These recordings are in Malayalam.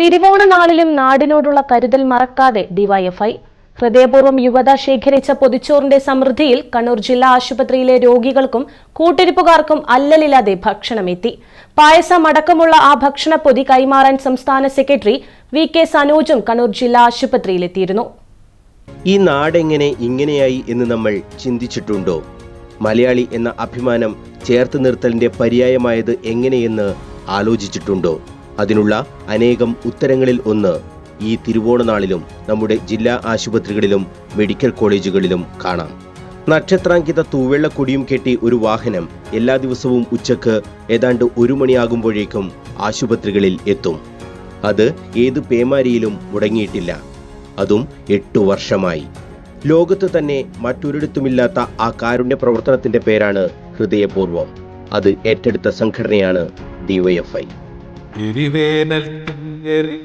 തിരുവോണ നാളിലും നാടിനോടുള്ള കരുതൽ മറക്കാതെ ഡിവൈഎഫ്ഐ. ഹൃദയപൂർവം യുവത ശേഖരിച്ച പൊതിച്ചോറിന്റെ സമൃദ്ധിയിൽ കണ്ണൂർ ജില്ലാ ആശുപത്രിയിലെ രോഗികൾക്കും കൂട്ടിരിപ്പുകാർക്കും അല്ലലില്ലാതെ ഭക്ഷണമെത്തി. പായസം അടക്കമുള്ള ആ ഭക്ഷണപ്പൊതി കൈമാറാൻ സംസ്ഥാന സെക്രട്ടറി വി കെ സനോജും കണ്ണൂർ ജില്ലാ ആശുപത്രിയിലെത്തിയിരുന്നു. ഈ നാടെങ്ങനെ ഇങ്ങനെയായി എന്ന് നമ്മൾ ചിന്തിച്ചിട്ടുണ്ടോ? മലയാളി എന്ന അഭിമാനം ചേർത്ത് നിർത്തലിന്റെ പര്യായമായത് എങ്ങനെയെന്ന് ആലോചിച്ചിട്ടുണ്ടോ? അതിനുള്ള അനേകം ഉത്തരങ്ങളിൽ ഒന്ന് ഈ തിരുവോണനാളിലും നമ്മുടെ ജില്ലാ ആശുപത്രികളിലും മെഡിക്കൽ കോളേജുകളിലും കാണാം. നക്ഷത്രാങ്കിത തൂവെള്ള കൊടിയും കെട്ടി ഒരു വാഹനം എല്ലാ ദിവസവും ഉച്ചയ്ക്ക് ഏതാണ്ട് ഒരു മണിയാകുമ്പോഴേക്കും ആശുപത്രികളിൽ എത്തും. അത് ഏത് പേമാരിയിലും മുടങ്ങിയിട്ടില്ല. അതും എട്ടു വർഷമായി. ലോകത്ത് തന്നെ മറ്റൊരിടത്തുമില്ലാത്ത ആ കാരുണ്യ പ്രവർത്തനത്തിന്റെ പേരാണ് ഹൃദയപൂർവം. അത് ഏറ്റെടുത്ത സംഘടനയാണ് ഡിവൈഎഫ്ഐ. എരിവേനൽ തിങ്ങരി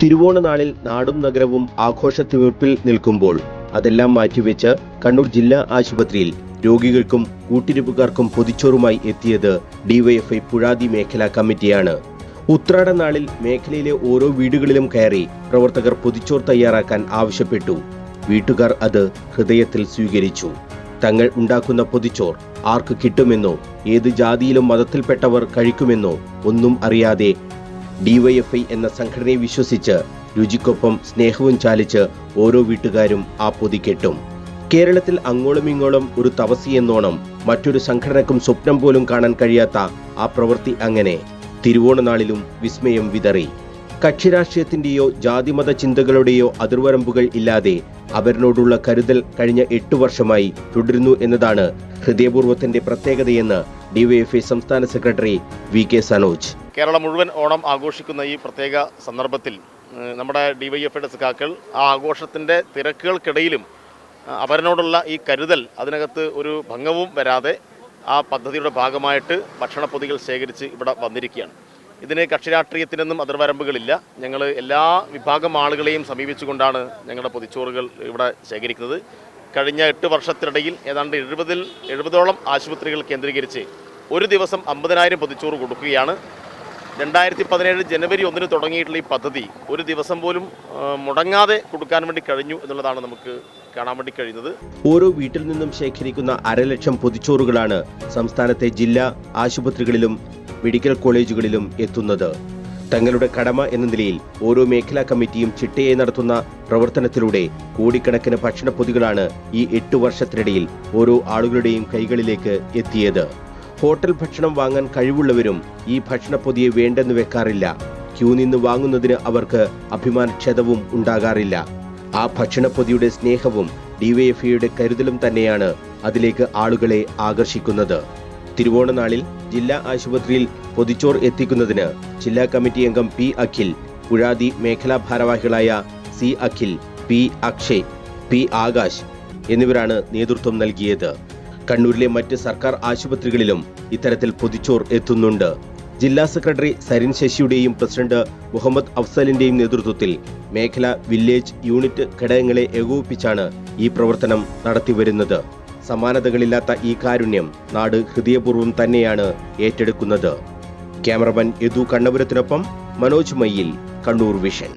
തിരുവോണ നാളിൽ നാടും നഗരവും ആഘോഷത്തിമിർപ്പിൽ നിൽക്കുമ്പോൾ അതെല്ലാം മാറ്റിവെച്ച് കണ്ണൂർ ജില്ലാ ആശുപത്രിയിൽ രോഗികൾക്കും കൂട്ടിരിപ്പുകാർക്കും പൊതിച്ചോറുമായി എത്തിയത് ഡിവൈഎഫ്ഐ പുഴാതി മേഖലാ കമ്മിറ്റിയാണ്. ഉത്രാട നാളിൽ മേഖലയിലെ ഓരോ വീടുകളിലും കയറി പ്രവർത്തകർ പൊതിച്ചോർ തയ്യാറാക്കാൻ ആവശ്യപ്പെട്ടു. വീട്ടുകാർ അത് ഹൃദയത്തിൽ സ്വീകരിച്ചു. തങ്ങൾ ഉണ്ടാക്കുന്ന പൊതിച്ചോർ ആർക്ക് കിട്ടുമെന്നോ ഏത് ജാതിയിലും മതത്തിൽപ്പെട്ടവർ കഴിക്കുമെന്നോ ഒന്നും അറിയാതെ ഡിവൈഎഫ്ഐ എന്ന സംഘടനയെ വിശ്വസിച്ച് രുചിക്കൊപ്പം സ്നേഹവും ചാലിച്ച് ഓരോ വീട്ടുകാരും ആ പൊതി കെട്ടും. കേരളത്തിൽ അങ്ങോളം ഇങ്ങോളം ഒരു തപസി എന്നോണം മറ്റൊരു സംഘടനക്കും സ്വപ്നം പോലും കാണാൻ കഴിയാത്ത ആ പ്രവൃത്തി അങ്ങനെ. തിരുവോണനാളിലും വിസ്മയം വിതറി. കക്ഷിരാഷ്ട്രീയത്തിന്റെയോ ജാതിമത ചിന്തകളുടെയോ അതിർവരമ്പുകൾ ഇല്ലാതെ അവരിനോടുള്ള കരുതൽ കഴിഞ്ഞ എട്ടു വർഷമായി തുടരുന്നു എന്നതാണ് ഹൃദയപൂർവത്തിന്റെ പ്രത്യേകതയെന്ന് ഡിവൈഎഫ്ഐ സംസ്ഥാന secretary V K Sanoj. Keralam മുഴുവൻ ഓണം ആഘോഷിക്കുന്ന ഈ പ്രത്യേക സന്ദർഭത്തിൽ നമ്മുടെ ഡിവൈഎഫ്ഐയുടെ സഖാക്കൾ ആ ആഘോഷത്തിന്റെ തിരക്കുകൾക്കിടയിലും അവരനോടുള്ള ഈ കരുതൽ അതിനകത്ത് ഒരു ഭംഗവും വരാതെ ആ പദ്ധതിയുടെ ഭാഗമായിട്ട് ഭക്ഷണപ്പൊതികൾ ശേഖരിച്ച് ഇവിടെ വന്നിരിക്കുകയാണ്. ഇതിന് കക്ഷിരാഷ്ട്രീയത്തിനൊന്നും അതിർവരമ്പുകളില്ല. ഞങ്ങൾ എല്ലാ വിഭാഗം ആളുകളെയും സമീപിച്ചുകൊണ്ടാണ് ഞങ്ങളുടെ പൊതിച്ചോറുകൾ ഇവിടെ ശേഖരിക്കുന്നത്. കഴിഞ്ഞ എട്ട് വർഷത്തിനിടയിൽ ഏതാണ്ട് എഴുപതിൽ എഴുപതോളം ആശുപത്രികൾ കേന്ദ്രീകരിച്ച് ഒരു ദിവസം അമ്പതിനായിരം പൊതിച്ചോറ് കൊടുക്കുകയാണ്. രണ്ടായിരത്തി പതിനേഴ് ജനുവരി ഒന്നിന് തുടങ്ങിയിട്ടുള്ള ഈ പദ്ധതി ഒരു ദിവസം പോലും മുടങ്ങാതെ കൊടുക്കാൻ വേണ്ടി കഴിഞ്ഞു എന്നുള്ളതാണ് നമുക്ക് കാണാൻ വേണ്ടി കഴിയുന്നത്. ഓരോ വീട്ടിൽ നിന്നും ശേഖരിക്കുന്ന അരലക്ഷം പൊതിച്ചോറുകളാണ് സംസ്ഥാനത്തെ ജില്ലാ ആശുപത്രികളിലും മെഡിക്കൽ കോളേജുകളിലും എത്തുന്നത്. തങ്ങളുടെ കടമ എന്ന നിലയിൽ ഓരോ മേഖലാ കമ്മിറ്റിയും ചിട്ടയായി നടത്തുന്ന പ്രവർത്തനത്തിലൂടെ കോടിക്കണക്കിന് ഭക്ഷണപ്പൊതികളാണ് ഈ എട്ടു വർഷത്തിനിടയിൽ ഓരോ ആളുകളുടെയും കൈകളിലേക്ക് എത്തിയത്. ഹോട്ടൽ ഭക്ഷണം വാങ്ങാൻ കഴിവുള്ളവരും ഈ ഭക്ഷണപ്പൊതിയെ വേണ്ടെന്ന് വെക്കാറില്ല. ക്യൂ നിന്ന് വാങ്ങുന്നതിന് അവർക്ക് അഭിമാനക്ഷതവും ഉണ്ടാകാറില്ല. ആ ഭക്ഷണപ്പൊതിയുടെ സ്നേഹവും ഡിവൈഎഫ്ഐയുടെ കരുതലും തന്നെയാണ് അതിലേക്ക് ആളുകളെ ആകർഷിക്കുന്നത്. തിരുവോണനാളിൽ ജില്ലാ ആശുപത്രിയിൽ പൊതിച്ചോർ എത്തിക്കുന്നതിന് ജില്ലാ കമ്മിറ്റി അംഗം പി അഖിൽ പുഴാതി മേഖലാ ഭാരവാഹികളായ C Akhil P Akshay P Akash എന്നിവരാണ് നേതൃത്വം നൽകിയത്. കണ്ണൂരിലെ മറ്റ് സർക്കാർ ആശുപത്രികളിലും ഇത്തരത്തിൽ പൊതിച്ചോർ എത്തുന്നുണ്ട്. ജില്ലാ സെക്രട്ടറി സരിൻ ശശിയുടെയും പ്രസിഡന്റ് മുഹമ്മദ് അഫ്സലിന്റെയും നേതൃത്വത്തിൽ മേഖല വില്ലേജ് യൂണിറ്റ് ഘടകങ്ങളെ ഏകോപിപ്പിച്ചാണ് ഈ പ്രവർത്തനം നടത്തിവരുന്നത്. സമാനതകളില്ലാത്ത ഈ കാരുണ്യം നാട് ഹൃദയപൂർവം തന്നെയാണ് ഏറ്റെടുക്കുന്നത്. ക്യാമറമാൻ യദു കണ്ണപുരത്തിനൊപ്പം മനോജ് മയ്യിൽ കണ്ണൂർ വിഷൻ.